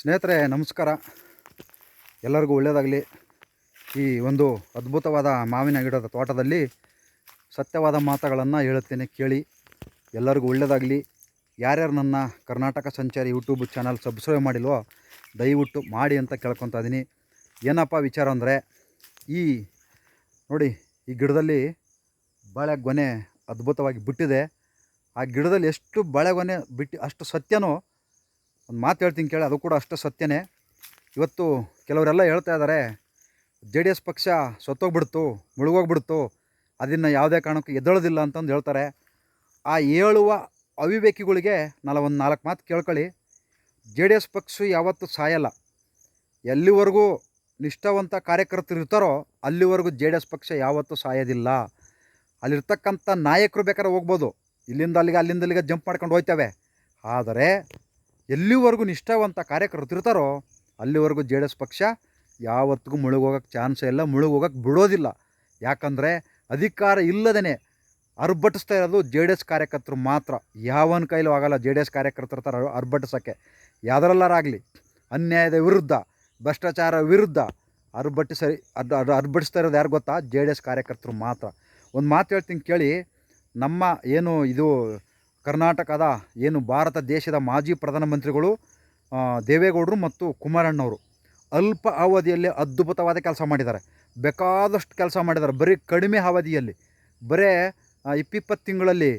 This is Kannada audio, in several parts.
ಸ್ನೇಹಿತರೆ, ನಮಸ್ಕಾರ. ಎಲ್ಲರಿಗೂ ಒಳ್ಳೆಯದಾಗಲಿ. ಈ ಒಂದು ಅದ್ಭುತವಾದ ಮಾವಿನ ಗಿಡದ ತೋಟದಲ್ಲಿ ಸತ್ಯವಾದ ಮಾತುಗಳನ್ನು ಹೇಳುತ್ತೇನೆ ಕೇಳಿ ಎಲ್ಲರಿಗೂ ಒಳ್ಳೆಯದಾಗಲಿ. ಯಾರ್ಯಾರು ನನ್ನ ಕರ್ನಾಟಕ ಸಂಚಾರಿ ಯೂಟ್ಯೂಬ್ ಚಾನಲ್ ಸಬ್ಸ್ಕ್ರೈಬ್ ಮಾಡಿಲ್ವೋ, ದಯವಿಟ್ಟು ಮಾಡಿ ಅಂತ ಕೇಳ್ಕೊತಾ ಇದ್ದೀನಿ ಏನಪ್ಪ ವಿಚಾರ ಅಂದರೆ, ಈ ನೋಡಿ, ಈ ಗಿಡದಲ್ಲಿ ಬಾಳೆ ಗೊನೆ ಅದ್ಭುತವಾಗಿ ಬಿಟ್ಟಿದೆ. ಆ ಗಿಡದಲ್ಲಿ ಎಷ್ಟು ಬಾಳೆಗೊನೆ ಬಿಟ್ಟು, ಅಷ್ಟು ಸತ್ಯನೋ ಒಂದು ಮಾತು ಹೇಳ್ತೀನಿ ಕೇಳಿ, ಅದು ಕೂಡ ಅಷ್ಟು ಸತ್ಯನೇ. ಇವತ್ತು ಕೆಲವರೆಲ್ಲ ಹೇಳ್ತಾ ಇದ್ದಾರೆ, ಜೆ ಡಿ ಎಸ್ ಪಕ್ಷ ಸತ್ತೋಗ್ಬಿಡ್ತು, ಮುಳುಗೋಗ್ಬಿಡ್ತು, ಅದನ್ನು ಯಾವುದೇ ಕಾರಣಕ್ಕೂ ಎದ್ದೇಳೋದಿಲ್ಲ ಅಂತಂದು ಹೇಳ್ತಾರೆ. ಆ ಹೇಳುವ ಅವಿವೇಕಿಗಳಿಗೆ ನಾನು ಒಂದು ನಾಲ್ಕು ಮಾತು ಕೇಳ್ಕೊಳ್ಳಿ. ಜೆ ಡಿ ಎಸ್ ಪಕ್ಷ ಯಾವತ್ತೂ ಸಾಯಲ್ಲ. ಎಲ್ಲಿವರೆಗೂ ನಿಷ್ಠಾವಂತ ಕಾರ್ಯಕರ್ತರು ಇರ್ತಾರೋ, ಅಲ್ಲಿವರೆಗೂ ಜೆ ಡಿ ಎಸ್ ಪಕ್ಷ ಯಾವತ್ತೂ ಸಾಯೋದಿಲ್ಲ. ಅಲ್ಲಿರ್ತಕ್ಕಂಥ ನಾಯಕರು ಬೇಕಾದ್ರೆ ಹೋಗ್ಬೋದು. ಇಲ್ಲಿಂದ ಅಲ್ಲಿಗೆ ಅಲ್ಲಿಂದ ಅಲ್ಲಿಗೆ ಜಂಪ್ ಮಾಡ್ಕೊಂಡು ಹೋಗ್ತವೆ ಆದರೆ ಎಲ್ಲಿವರೆಗೂ ನಿಷ್ಠಾವಂತ ಕಾರ್ಯಕರ್ತರು ಇರ್ತಾರೋ ಅಲ್ಲಿವರೆಗೂ ಜೆ ಡಿ ಎಸ್ ಪಕ್ಷ ಯಾವತ್ತಿಗೂ ಮುಳುಗೋಗಕ್ಕೆ ಚಾನ್ಸೇ ಇಲ್ಲ, ಮುಳುಗೋಗಕ್ಕೆ ಬಿಡೋದಿಲ್ಲ. ಯಾಕಂದರೆ ಅಧಿಕಾರ ಇಲ್ಲದೇ ಅರ್ಭಟಿಸ್ತಾ ಇರೋದು ಜೆ ಡಿ ಎಸ್ ಕಾರ್ಯಕರ್ತರು ಮಾತ್ರ. ಯಾವನ ಕೈಲೂ ಆಗಲ್ಲ ಜೆ ಡಿ ಎಸ್ ಕಾರ್ಯಕರ್ತರು ಥರ ಅರ್ಭಟಿಸೋಕ್ಕೆ. ಯಾವುದರಲ್ಲಾರಾಗಲಿ, ಅನ್ಯಾಯದ ವಿರುದ್ಧ, ಭ್ರಷ್ಟಾಚಾರ ವಿರುದ್ಧ ಅರ್ಭಟಿಸ ಅದು, ಅರ್ಭಟಿಸ್ತಾ ಇರೋದು ಯಾರು ಗೊತ್ತಾ? ಜೆ ಡಿ ಎಸ್ ಕಾರ್ಯಕರ್ತರು ಮಾತ್ರ. ಒಂದು ಮಾತು ಹೇಳ್ತೀನಿ ಕೇಳಿ, ನಮ್ಮ ಏನು ಇದು ಕರ್ನಾಟಕದ ಏನು ಭಾರತ ದೇಶದ ಮಾಜಿ ಪ್ರಧಾನಮಂತ್ರಿಗಳು ದೇವೇಗೌಡರು ಮತ್ತು ಕುಮಾರಣ್ಣವರು ಅಲ್ಪ ಅವಧಿಯಲ್ಲಿ ಅದ್ಭುತವಾದ ಕೆಲಸ ಮಾಡಿದ್ದಾರೆ. ಬೇಕಾದಷ್ಟು ಕೆಲಸ ಮಾಡಿದ್ದಾರೆ. ಬರೀ ಕಡಿಮೆ ಅವಧಿಯಲ್ಲಿ. ಬರೇ ಇಪ್ಪಿಪ್ಪತ್ತು ತಿಂಗಳಲ್ಲಿ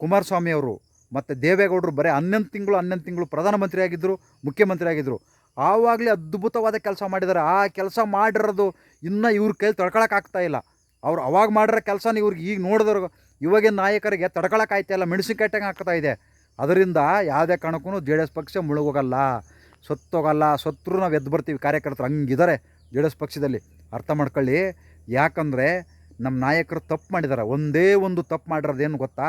ಕುಮಾರಸ್ವಾಮಿಯವರು ಮತ್ತು ದೇವೇಗೌಡರು ಬರೀ ಹನ್ನೊಂದು ತಿಂಗಳು ಹನ್ನೊಂದು ತಿಂಗಳು ಪ್ರಧಾನಮಂತ್ರಿ ಆಗಿದ್ದರು ಮುಖ್ಯಮಂತ್ರಿ ಆಗಿದ್ದರು ಆವಾಗಲೇ ಅದ್ಭುತವಾದ ಕೆಲಸ ಮಾಡಿದ್ದಾರೆ. ಆ ಕೆಲಸ ಮಾಡಿರೋದು ಇನ್ನೂ ಇವ್ರ ಕೈಲಿ ತಡ್ಕೊಳಕ್ಕಾಗ್ತಾ ಇಲ್ಲ. ಅವ್ರು ಅವಾಗ ಮಾಡಿರೋ ಕೆಲಸನ ಇವ್ರಿಗೆ ಈಗ ನೋಡಿದ್ರು ಇವಾಗಿನ ನಾಯಕರಿಗೆ ತಡ್ಕೊಳಕ್ಕಾಯ್ತಾ ಇಲ್ಲ, ಮೆಣಸಿನ್ಕಾಯಿ ಆಗ್ತಾ ಇದೆ? ಅದರಿಂದ ಯಾವುದೇ ಕಾರಣಕ್ಕೂ ಜೆ ಡಿ ಎಸ್ ಪಕ್ಷ ಮುಳುಗೋಗಲ್ಲ. ಸತ್ತೋಗಲ್ಲ, ಸತ್ರು ನಾವು ಎದ್ದು ಬರ್ತೀವಿ, ಕಾರ್ಯಕರ್ತರು ಹಂಗಿದ್ದಾರೆ ಜೆ ಡಿ ಎಸ್ ಪಕ್ಷದಲ್ಲಿ. ಅರ್ಥ ಮಾಡ್ಕೊಳ್ಳಿ, ಯಾಕಂದರೆ ನಮ್ಮ ನಾಯಕರು ತಪ್ಪು ಮಾಡಿದ್ದಾರೆ ಒಂದೇ ಒಂದು ತಪ್ಪು ಮಾಡಿರೋದೇನು ಗೊತ್ತಾ?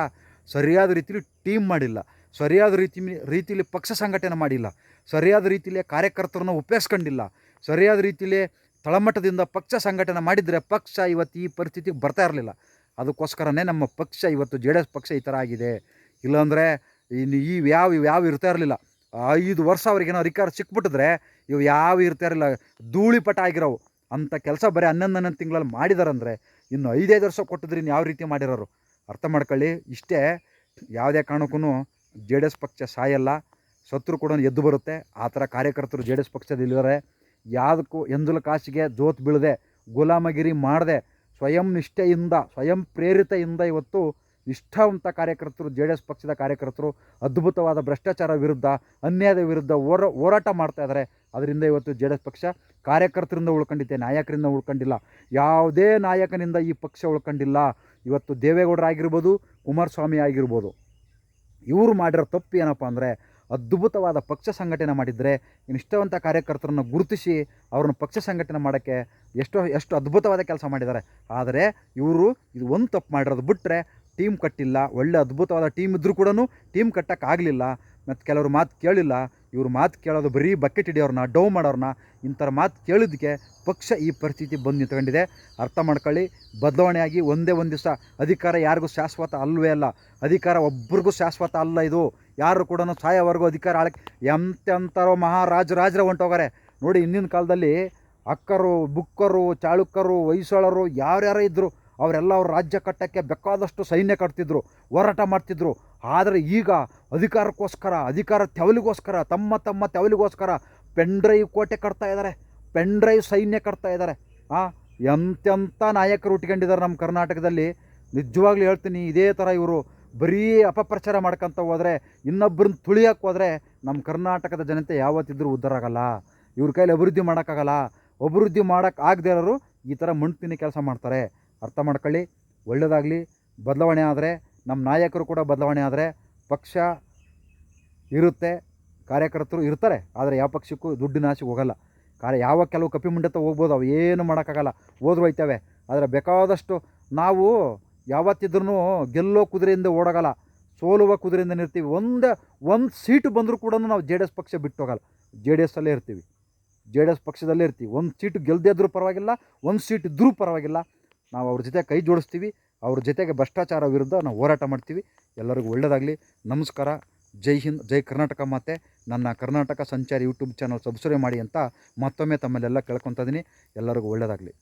ಸರಿಯಾದ ರೀತಿಲಿ ಟೀಮ್ ಮಾಡಿಲ್ಲ. ಸರಿಯಾದ ರೀತಿ, ರೀತಿಲಿ ಪಕ್ಷ ಸಂಘಟನೆ ಮಾಡಿಲ್ಲ. ಸರಿಯಾದ ರೀತಿಯಲ್ಲಿ ಕಾರ್ಯಕರ್ತರನ್ನ ಉಪಯೋಗಿಸ್ಕೊಂಡಿಲ್ಲ. ಸರಿಯಾದ ರೀತಿಯಲ್ಲಿ ತಳಮಟ್ಟದಿಂದ ಪಕ್ಷ ಸಂಘಟನೆ ಮಾಡಿದರೆ ಪಕ್ಷ ಇವತ್ತು ಈ ಪರಿಸ್ಥಿತಿಗೆ ಬರ್ತಾ ಇರಲಿಲ್ಲ. ಅದಕ್ಕೋಸ್ಕರನೇ ನಮ್ಮ ಪಕ್ಷ ಇವತ್ತು ಜೆ ಡಿ ಎಸ್ ಪಕ್ಷ ಈ ಥರ ಆಗಿದೆ. ಇಲ್ಲಾಂದರೆ ಇನ್ನು ಈ ಯಾವ, ಇವು ಯಾವ ಇರ್ತಾ ಇರಲಿಲ್ಲ. ಐದು ವರ್ಷ ಅವ್ರಿಗೇನೋ ಅಧಿಕಾರ ಸಿಕ್ಬಿಟ್ಟಿದ್ರೆ ಇವು ಯಾವ ಇರ್ತಾ ಇರಲಿಲ್ಲ. ಧೂಳಿಪಟ ಆಗಿರೋವು. ಅಂಥ ಕೆಲಸ ಬರೀ ಹನ್ನೊಂದು ಹನ್ನೊಂದು ತಿಂಗಳಲ್ಲಿ ಮಾಡಿದಾರಂದರೆ ಇನ್ನು ಐದೈದು ವರ್ಷ ಕೊಟ್ಟಿದ್ರೆ ಇನ್ನು ಯಾವ ರೀತಿ ಮಾಡಿರೋರು? ಅರ್ಥ ಮಾಡ್ಕೊಳ್ಳಿ. ಇಷ್ಟೇ ಯಾವುದೇ ಕಾರಣಕ್ಕೂ ಜೆ ಡಿ ಎಸ್ ಪಕ್ಷ ಸಾಯಲ್ಲ. ಶತ್ರು ಕೂಡ ಎದ್ದು ಬರುತ್ತೆ. ಆ ಥರ ಕಾರ್ಯಕರ್ತರು ಜೆ ಡಿ ಎಸ್ ಪಕ್ಷದಲ್ಲಿದ್ದಾರೆ ಯಾವುದಕ್ಕೂ ಎಂದುಲ ಕಾಸಿಗೆ ಜೋತ್ ಬೀಳದೆ, ಗುಲಾಮಗಿರಿ ಮಾಡದೆ ಸ್ವಯಂ ನಿಷ್ಠೆಯಿಂದ, ಸ್ವಯಂ ಪ್ರೇರಿತೆಯಿಂದ ಇವತ್ತು ನಿಷ್ಠಾವಂತ ಕಾರ್ಯಕರ್ತರು, ಜೆ ಡಿ ಎಸ್ ಪಕ್ಷದ ಕಾರ್ಯಕರ್ತರು ಅದ್ಭುತವಾದ ಭ್ರಷ್ಟಾಚಾರ ವಿರುದ್ಧ, ಅನ್ಯಾಯದ ವಿರುದ್ಧ ಹೋರ, ಹೋರಾಟ ಮಾಡ್ತಾ ಇದ್ದಾರೆ. ಅದರಿಂದ ಇವತ್ತು ಜೆ ಡಿ ಎಸ್ ಪಕ್ಷ ಕಾರ್ಯಕರ್ತರಿಂದ ಉಳ್ಕೊಂಡಿದ್ದೆ ನಾಯಕರಿಂದ ಉಳ್ಕೊಂಡಿಲ್ಲ. ಯಾವುದೇ ನಾಯಕನಿಂದ ಈ ಪಕ್ಷ ಉಳ್ಕೊಂಡಿಲ್ಲ. ಇವತ್ತು ದೇವೇಗೌಡರಾಗಿರ್ಬೋದು, ಕುಮಾರಸ್ವಾಮಿ ಆಗಿರ್ಬೋದು. ಇವರು ಮಾಡಿರೋ ತಪ್ಪು ಏನಪ್ಪ ಅಂದರೆ ಅದ್ಭುತವಾದ ಪಕ್ಷ ಸಂಘಟನೆ ಮಾಡಿದರೆ ಇನ್ನಿಷ್ಟವಂಥ ಕಾರ್ಯಕರ್ತರನ್ನು ಗುರುತಿಸಿ ಅವ್ರನ್ನ ಪಕ್ಷ ಸಂಘಟನೆ ಮಾಡೋಕ್ಕೆ ಎಷ್ಟೋ, ಎಷ್ಟು ಅದ್ಭುತವಾದ ಕೆಲಸ ಮಾಡಿದ್ದಾರೆ. ಆದರೆ ಇವರು ಇದು ಒಂದು ತಪ್ಪು ಮಾಡಿರೋದು ಬಿಟ್ಟರೆ ಟೀಮ್ ಕಟ್ಟಿಲ್ಲ. ಒಳ್ಳೆ ಅದ್ಭುತವಾದ ಟೀಮ್ ಇದ್ದರೂ ಕೂಡ ಟೀಮ್ ಕಟ್ಟೋಕ್ಕಾಗಲಿಲ್ಲ. ಮತ್ತು ಕೆಲವರು ಮಾತು ಕೇಳಿಲ್ಲ. ಇವ್ರು ಮಾತು ಕೇಳೋದು ಬರೀ ಬಕೆಟ್ ಹಿಡಿಯೋರನ್ನ ಡೌ ಮಾಡೋರನ್ನ ಇಂಥರ ಮಾತು ಕೇಳಿದ್ದಕ್ಕೆ ಪಕ್ಷ ಈ ಪರಿಸ್ಥಿತಿ ಬಂದು ನಿಂತ್ಕೊಂಡಿದೆ. ಅರ್ಥ ಮಾಡ್ಕೊಳ್ಳಿ, ಬದಲಾವಣೆಯಾಗಿ ಒಂದೇ ಒಂದು ದಿವಸ ಅಧಿಕಾರ ಯಾರಿಗೂ ಶಾಶ್ವತ ಅಲ್ಲವೇ ಅಲ್ಲ. ಅಧಿಕಾರ ಒಬ್ರಿಗೂ ಶಾಶ್ವತ ಅಲ್ಲ ಇದು. ಯಾರು ಕೂಡ ಸಾಯೋವರೆಗೂ ಅಧಿಕಾರ ಆಳಕ್ಕೆ ಎಂತೆಂಥರೋ ಮಹಾರಾಜ, ರಾಜರ ಹೊಂಟೋಗಾರೆ ನೋಡಿ, ಹಿಂದಿನ ಕಾಲದಲ್ಲಿ ಅಕ್ಕರು, ಬುಕ್ಕರು ಚಾಳುಕ್ಯರು ಹೊಯ್ಸಳರು ಯಾರ್ಯಾರೋ ಇದ್ದರು ಅವರೆಲ್ಲ ಅವ್ರ ರಾಜ್ಯ ಕಟ್ಟಕ್ಕೆ ಬೇಕಾದಷ್ಟು ಸೈನ್ಯ ಕಟ್ತಿದ್ರು, ಹೋರಾಟ ಮಾಡ್ತಿದ್ರು. ಆದರೆ ಈಗ ಅಧಿಕಾರಕ್ಕೋಸ್ಕರ, ಅಧಿಕಾರ ತೆವಲಿಗೋಸ್ಕರ, ತಮ್ಮ ತಮ್ಮ ತೆವಲಿಗೋಸ್ಕರ ಪೆಂಡ್ರೈವ್ ಕೋಟೆ ಕಟ್ತಾ ಇದ್ದಾರೆ ಪೆಂಡ್ರೈವ್ ಸೈನ್ಯ ಕಟ್ತಾ ಇದ್ದಾರೆ ಆ ಎಂತೆಂಥ ನಾಯಕರು ಉಟ್ಕೊಂಡಿದ್ದಾರೆ ನಮ್ಮ ಕರ್ನಾಟಕದಲ್ಲಿ. ನಿಜವಾಗ್ಲೂ ಹೇಳ್ತೀನಿ, ಇದೇ ಥರ ಇವರು ಬರೀ ಅಪಪ್ರಚಾರ ಮಾಡ್ಕೊತ ಹೋದರೆ ಇನ್ನೊಬ್ಬರನ್ನ ತುಳಿಯೋಕ್ಕೆ ಹೋದರೆ ನಮ್ಮ ಕರ್ನಾಟಕದ ಜನತೆ ಯಾವತ್ತಿದ್ದರೂ ಉದ್ಧಾರ ಆಗಲ್ಲ ಇವ್ರ ಕೈಲಿ ಅಭಿವೃದ್ಧಿ ಮಾಡೋಕ್ಕಾಗಲ್ಲ. ಅಭಿವೃದ್ಧಿ ಮಾಡೋಕ್ಕೆ ಆಗದೇ ಇರೋರು ಈ ಥರ ತಿನ್ನ ಕೆಲಸ ಮಾಡ್ತಾರೆ. ಅರ್ಥ ಮಾಡ್ಕೊಳ್ಳಿ. ಒಳ್ಳೆಯದಾಗಲಿ ಬದಲಾವಣೆ ಆದರೆ ನಮ್ಮ ನಾಯಕರು ಕೂಡ ಬದಲಾವಣೆ ಆದರೆ ಪಕ್ಷ ಇರುತ್ತೆ, ಕಾರ್ಯಕರ್ತರು ಇರ್ತಾರೆ, ಆದರೆ ಯಾವ ಪಕ್ಷಕ್ಕೂ ದುಡ್ಡು ಆಸೆಗೆ ಹೋಗಲ್ಲ. ಕಾರ್ಯ, ಯಾವ ಕೆಲವು ಕಪಿ ಮುಂಡತ್ತ ಹೋಗ್ಬೋದು, ಅವು ಏನು ಮಾಡೋಕ್ಕಾಗಲ್ಲ. ಹೋದ್ರು ಹೋಯ್ತವೆ. ಆದರೆ ಬೇಕಾದಷ್ಟು ನಾವು ಯಾವತ್ತಿದ್ರೂ ಗೆಲ್ಲೋ ಕುದುರೆಯಿಂದ ಓಡೋಗಲ್ಲ. ಸೋಲುವ ಕುದುರೆಯಿಂದ ಇರ್ತೀವಿ ಒಂದು ಒಂದು ಸೀಟು ಬಂದರೂ ಕೂಡ ನಾವು ಜೆ ಡಿ ಎಸ್ ಪಕ್ಷ ಬಿಟ್ಟು ಹೋಗಲ್ಲ. ಜೆ ಡಿ ಎಸ್ಸಲ್ಲೇ ಇರ್ತೀವಿ. ಜೆ ಡಿ ಎಸ್ ಪಕ್ಷದಲ್ಲೇ ಇರ್ತೀವಿ. ಒಂದು ಸೀಟು ಗೆಲ್ಲದೇ ಇದ್ದರೂ ಪರವಾಗಿಲ್ಲ, ಒಂದು ಸೀಟ್ ಇದ್ದರೂ ಪರವಾಗಿಲ್ಲ. ನಾವು ಅವ್ರ ಜೊತೆ ಕೈ ಜೋಡಿಸ್ತೀವಿ, ಅವ್ರ ಜೊತೆಗೆ ಭ್ರಷ್ಟಾಚಾರ ವಿರುದ್ಧ ನಾವು ಹೋರಾಟ ಮಾಡ್ತೀವಿ. ಎಲ್ಲರಿಗೂ ಒಳ್ಳೆಯದಾಗಲಿ ನಮಸ್ಕಾರ. ಜೈ ಹಿಂದ್, ಜೈ ಕರ್ನಾಟಕ ಮಾತೆ. ನನ್ನ ಕರ್ನಾಟಕ ಸಂಚಾರಿ ಯೂಟ್ಯೂಬ್ ಚಾನಲ್ ಸಬ್ಸ್ಕ್ರೈಬ್ ಮಾಡಿ ಅಂತ ಮತ್ತೊಮ್ಮೆ ತಮ್ಮಲ್ಲೆಲ್ಲ ಕೇಳ್ಕೊತ ಇದ್ದೀನಿ ಎಲ್ಲರಿಗೂ ಒಳ್ಳೆಯದಾಗಲಿ